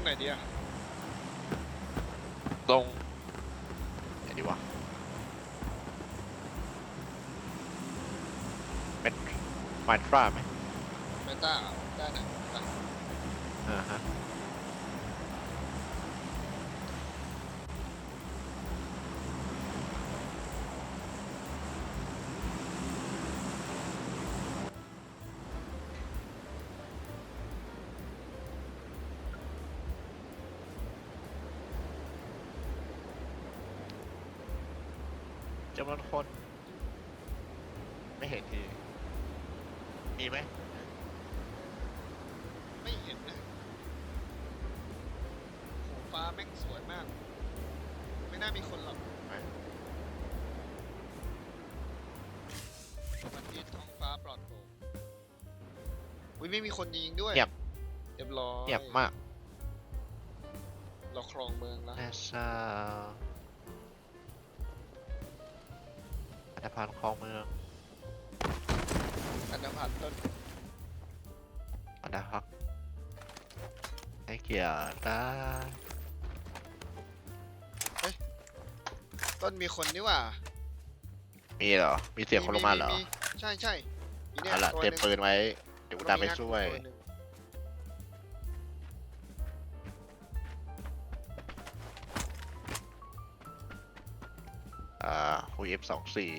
รงไหนดีอะตรงไหนดีวะเป็นมาตราไหมเมตาได้นะไปอ่าฮะ จำนวนคน ไม่เห็นที มีไหม ไม่เห็นนะโหฟ้าแม่งสวยมาก ไม่น่ามีคนหรอกไม่ วันนี้ท้องฟ้าปลอดโปร่งอุ้ยไม่มีคนยิงด้วยเงียบ เรียบร้อยเงียบมาก เราครองเมืองแล้วน่า อันธพาลคลองเมืองอันดาพันต้นอันดาพักให้เกียรตินะต้นมีคนนี่หว่ามีเหรอ มีเสียงคนลงมาเหรอใช่ใช่มีเนี่ยเอาล่ะตัวเตรียมหนึ่ง ปืนไว้ เดี๋ยวกูตามไปช่วย ตัวหนึ่ง อ่าคุย F สองสี่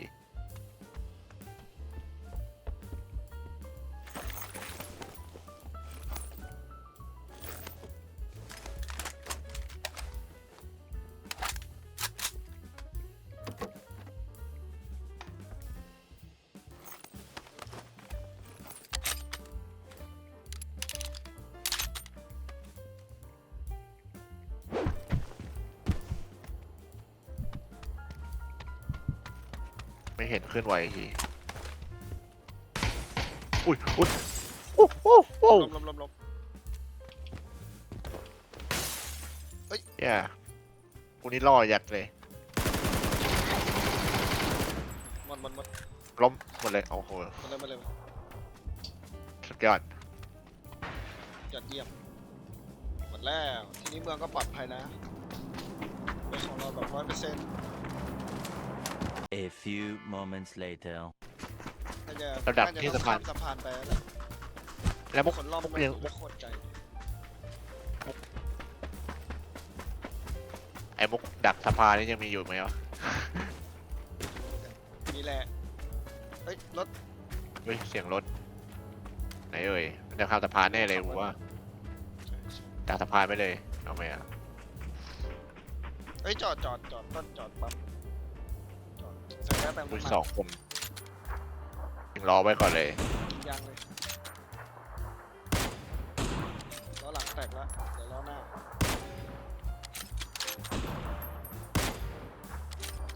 ไม่เห็นเคลื่อนไหวทีอุ้ยอุ้ยโอ้โอ้โอ้ลมลมลมลมแย่กูนี่ล่อยัดเลย หมดหมดหมดล้มหมดเลย โอ้โห มาเลยมาเลยสุดยอด ยอดเยี่ยมหมดแล้ว ทีนี้เมืองก็ปลอดภัยนะเป็นของเราแบบร้อยเปอร์เซ็นต์ A few moments later. น่าจะระดับน่จะที่ต้องสะพาน ข้มสะพานไปแล้วแหละแล้วมุกคนรอบมุกเมืยัองงไม่โคตรใจไอ้มุกดักสะพานนี่ยังมีอยู่ไหมวะนี่แหละเฮ้ยรถเฮ้ยเสียงรถไหนเอ่ยมันจะข้ามสะพานแน่เลยผมว่าดักสะพานไปเลยเอาไหมอะเฮ้ยจอดจอดจอดต้นจอดปั๊บจอดใส่ แล้วแต่อุ้ยน้ำมันสองคนยังรอไว้ก่อนเลยยิงยางเลยล้อหลังแตกแล้วเดี๋ยวล้อหน้า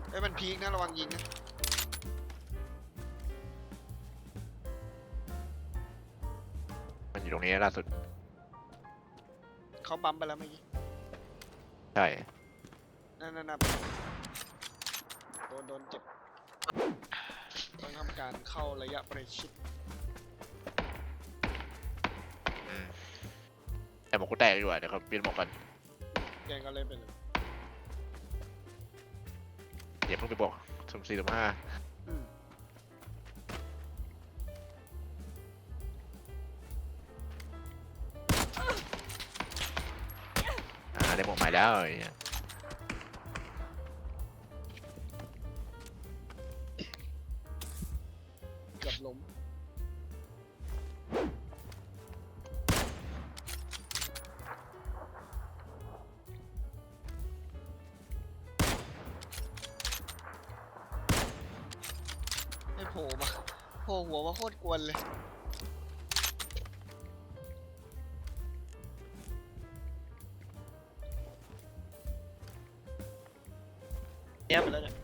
เฮ้ยมันพีคนะระวังยิงนะมันอยู่ตรงนี้ล่าสุดเขาปั๊มไปแล้วเมื่อกี้ใช่นั่นนั่นนั่นโดนโดนเจ็บ ต้องทำการเข้าระยะประชิดอืมแต่หมวกกูแตกอยู่อะเดี๋ยวเขาเปลี่ยนหมวกกันแกก็เลยไปเลยอย่าเพิ่งไปบอกสุ่มสี่สุ่มห้าอืมอ่าได้หมวกใหม่แล้วไอ้เหี้ย โผล่หัวมาโคตรกวนเลยเงียบไปแล้วเนี่ย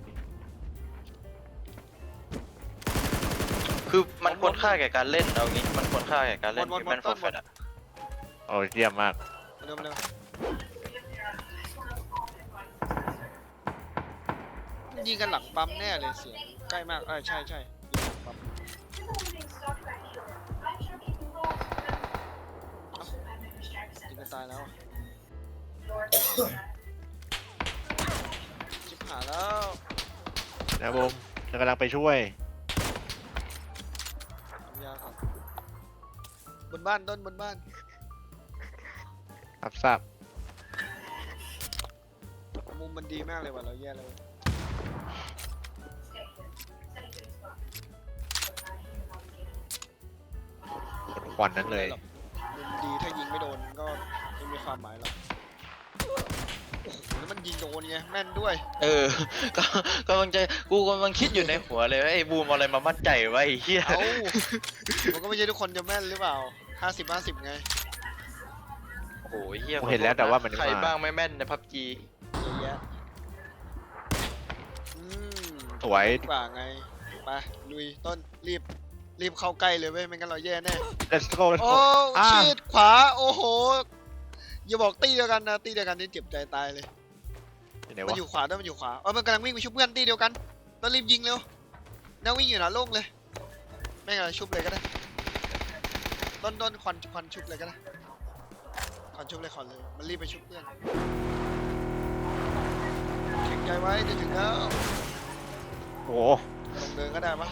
คือมันควรค่าแก่การเล่นเอางี้ มันควรค่าแก่การเล่นหมดหมดแมนหมดโฟร์แฟตอะโอ้ยเยี่ยมมากเร็วเร็วยิงกันหลังปั๊มแน่เลยเสียงใกล้มากเออใช่ใช่ ชิบหายแล้วนะบูมเรากำลังไปช่วย ทำยาครับบนบ้านต้นบนบ้านรับทราบมุมมันดีมากเลยว่ะเราแย่เลยควันนั้นเลยหรอกมุมดีถ้ายิงไม่โดนก็ไม่มีความหมายหรอกโอ้โห แล้วมันยิงโดนไงแม่นด้วยเออ ก็กำลังจะกูกำลังคิดอยู่ในหัวเลยว่าไอ้บูมเอาอะไรมามั่นใจไวะไอ้เหี้ยเอ้ามันก็ไม่ใช่ทุกคนจะแม่นหรือเปล่าห้าสิบห้าสิบไงโอ้โหไอ้เหี้ยผมเห็นแล้วแต่ว่ามันไม่ใครมา บ้างไม่แม่นในพับจีเยอะแยะอืมสวย ดีกว่าไงไปลุยต้นรีบรีบเข้าใกล้เลยเว้ยไม่งั้นเราแย่แน่ let's go let's โอ้ go อ่าชีดขวาโอ้โห อย่าบอกตีเดียวกันนะตีเดียวกันนี่เจ็บใจตายเลยอยู่ไหนมันวะอยู่ขวาด้วยมันอยู่ขวาเออมันกำลังวิ่งไปชุบเพื่อนตีเดียวกันต้องรีบยิงเร็วแนววิ่งอยู่นะโล่งเลยไม่งั้นชุบเลยก็ได้ต้นต้นควันควันชุบเลยก็ได้ควันชุบเลยควันเลยมันรีบไปชุบเพื่อนแข็งใจไว้จะถึงแล้วโอ้โหลงเดินก็ได้ปะ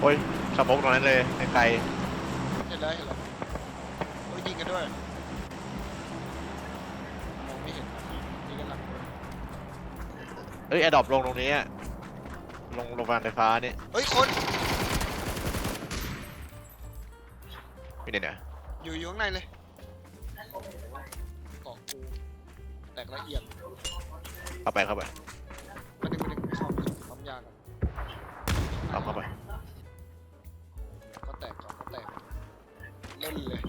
โอ้ยสโมกตรงนั้นเลยไกลเห็นแล้วเห็นแล้วโอ้ยยิงกันด้วย เฮ้ยแอดดอปลงตรงนี้อะลงโรงพยาบาลไฟฟ้านี่เฮ้ยคนมีไหนเนี่ยอยู่อยู่ข้างในเลยเกาะกูแตกละเอียดเข้าไปเข้าไปมันดึงมันดึงไม่เข้าไม่เข้าปั๊มยาก่อนเอาเข้าไปก็แตกก่อนก็แตกเล่นเลย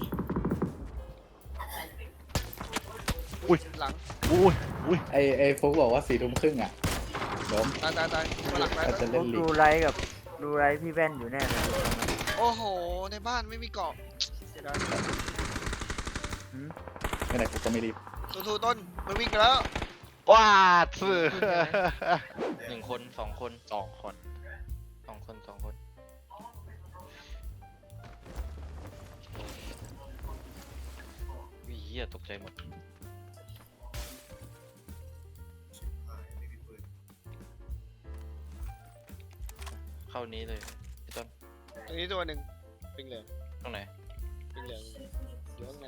อุ้ยหลังอุ้ยอุ้ยไอไอฟุกบอกว่าสี่ทุ่มครึ่งอะ ล้มตายตายตายมาหลังตายอาจจะตายเล่นลีดูกไลฟ์กับดูไลฟ์พี่แว่นอยู่แน่เลยโอ้โห ในบ้านไม่มีเกาะเสียดายไม่ไหนกูก็ไม่รีบทูทูต้นมันวิ่งไปแล้ว ว้าดซื้อหนึ่งคนสองคนสองคนสองคนสองคนวิเหี้ยตกใจหมดานี้เลยพี่ต้นตรงนี้ตัวหนึ่งปิงเหลืองตรงไหนปิงเหลืองอยู่ข้างใน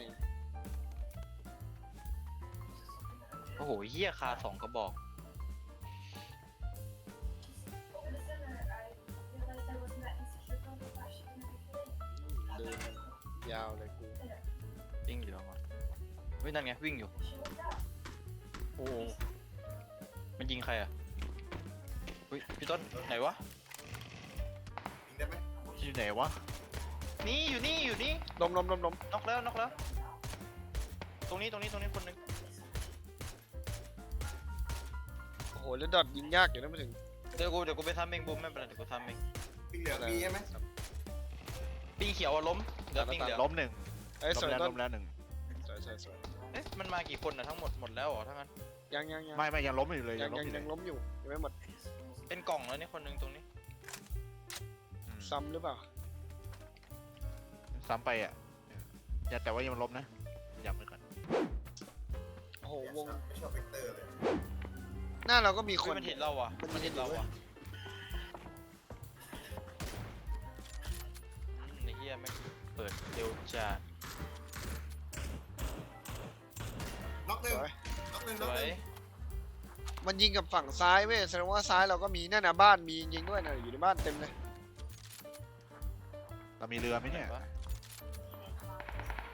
โอ้โหเหี้ยคาสองกระบอก เดินยาวเลยกูวิ่งเหลืองอะเฮ้ยนั่นไงวิ่งอยู่ โอ้โหมันยิงใครอะเฮ้ยพี่ต้นไหนวะ อยู่ไหนวะ นี่อยู่นี่อยู่นี่ล้มล้มล้มล้มน็อกแล้วน็อกแล้ว ตรงนี้ตรงนี้ตรงนี้คนหนึงโอ้โหแล้วดอทยิงยากอยู่นะมาถึงเดี๋ยวกูเดี๋ยวกูไปทำเองบูมไม่เป็นไรเดี๋ยวกูทำเองปิงเหลืองมีใช่ไหมปีเขียวอะล้มเหลือตัดปีเหลืองล้มหนึ่งเอ้ยล้สมวยแล้วต้นล้มแล้วหนึ่งสวยสวยสวยเอ๊ะมันมากี่คนอะทั้งหมดหมดแล้วเหรอทั้งนั้น ยังยังยังไม่ไม่ยังล้มอยู่เลยยัยังงล้มยังอยู่เลยัยงล้มอยู่ยังไม่หมดเป็นกล่องแล้วนี่คนหนึงตรงนี้อืม ซ้ำหรือเปล่า ซ้ำไปอะอย่าแต่ว่ายังล้มนะย้ำไว้ก่อนโอ้โหวงหน้าเราก็มีคเฮ้ยนมันเห็นเราอะมันมันเห็เห็นนเราเราเว้ยอะอืมในเฮียแม่งเปิดเร็วจัดน็อกหนึ่งน็อกหนึ่งสวยมันยิงกับฝั่งซ้ายเว้ยแสดงว่าซ้ายเราก็มีนั่นนะบ้านมียิงด้วยนะอยู่ในบ้านเต็มเลย เรามีเรือไหมเนี่ยไหนวะ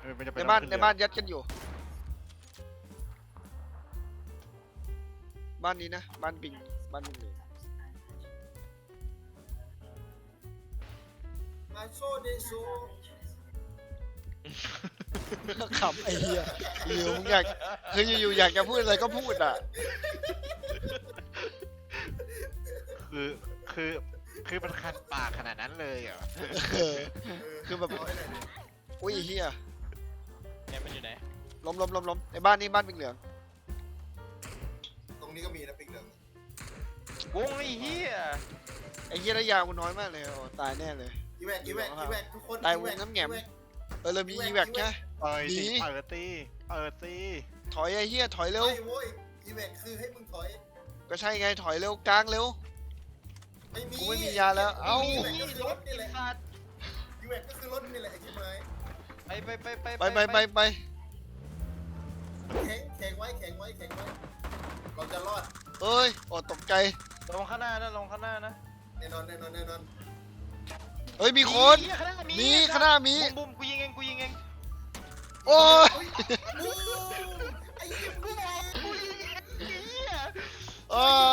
เออไม่จำเป็ในนบ้านต้องในขึ้เรือบ้านยัดกันอยู่ บ้านนี้นะ บ้านปิงบ้านปิงเลยขับไอ้เหี้ยอยู่มึงอยากคืออยู่ๆอยากจะพูดอะไรก็พูดอะ คือคือ คือมันคันปากขนาดนั้นเลยเหรอเออคือแบบอุ้ยไอ้เฮียเนี่ยมันอยู่ไหนล้มล้มล้มล้มในบ้านนี้บ้านปิงเหลืองตรงนี้ก็มีนะปิงเหลืองวงไอ้เฮียไอ้เฮียระยาวกูน้อยมากเลยโอ้ตายแน่เลย อีแวกอีแวกอีแวกทุกคนตายอีแวกวงน้ำแหงมอีวกเออเรามีอีแวกแค่เอ้ยหนีสิเปิดตีเปิดสิถอยไอ้เหี้ยถอยเร็ว ไม่โว้ยอีเวนคือให้มึงถอยก็ใช่ไงถอยเร็วกลางเร็ว ไม่มีกูไม่มียาแล้ว เอ้าอีเวนก็คือรถนี่แหละสัตว์อีเวนก็คือรถนี่แหละไอ้ชิบหายไปไปไปไปไปไปไปไปแข็งแข็งไว้แข็งไว้แข็งไว้ เราจะรอดเอ้ยโอ้ตกใจ ลงข้างหน้านะลงข้างหน้านะแน่นอนแน่นอนแน่นอนเฮ้ยมีคน ข้างหน้ามีมีข้างหน้ามี บุ้มบุ้มกูยิงเองกูยิงเองโอ้ยบูมไอ้เหี้ยบูมกูยิงเองไอ้เหี้ย เอ้ย